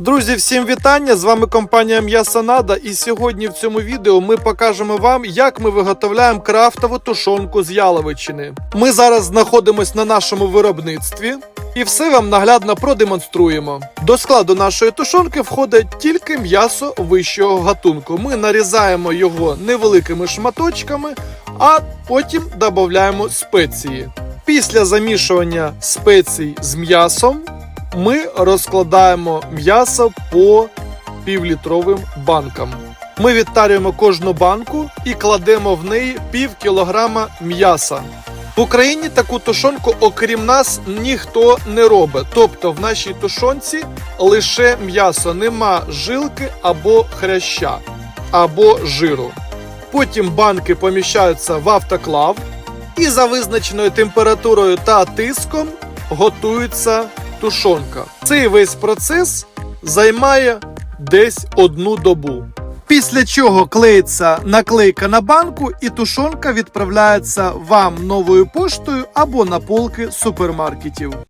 Друзі, всім вітання! З вами компанія М'ясонада. І сьогодні в цьому відео ми покажемо вам, як ми виготовляємо крафтову тушонку з яловичини. Ми зараз знаходимось на нашому виробництві і все вам наглядно продемонструємо. До складу нашої тушонки входить тільки м'ясо вищого гатунку. Ми нарізаємо його невеликими шматочками, а потім додаємо спеції. Після замішування спецій з м'ясом ми розкладаємо м'ясо по півлітровим банкам. Ми відтарюємо кожну банку і кладемо в неї пів кілограма м'яса. В Україні таку тушонку, окрім нас, ніхто не робить. Тобто в нашій тушонці лише м'ясо, нема жилки або хряща, або жиру. Потім банки поміщаються в автоклав і за визначеною температурою та тиском готується тушонка. Цей весь процес займає десь одну добу. Після чого клеїться наклейка на банку, і тушонка відправляється вам новою поштою або на полки супермаркетів.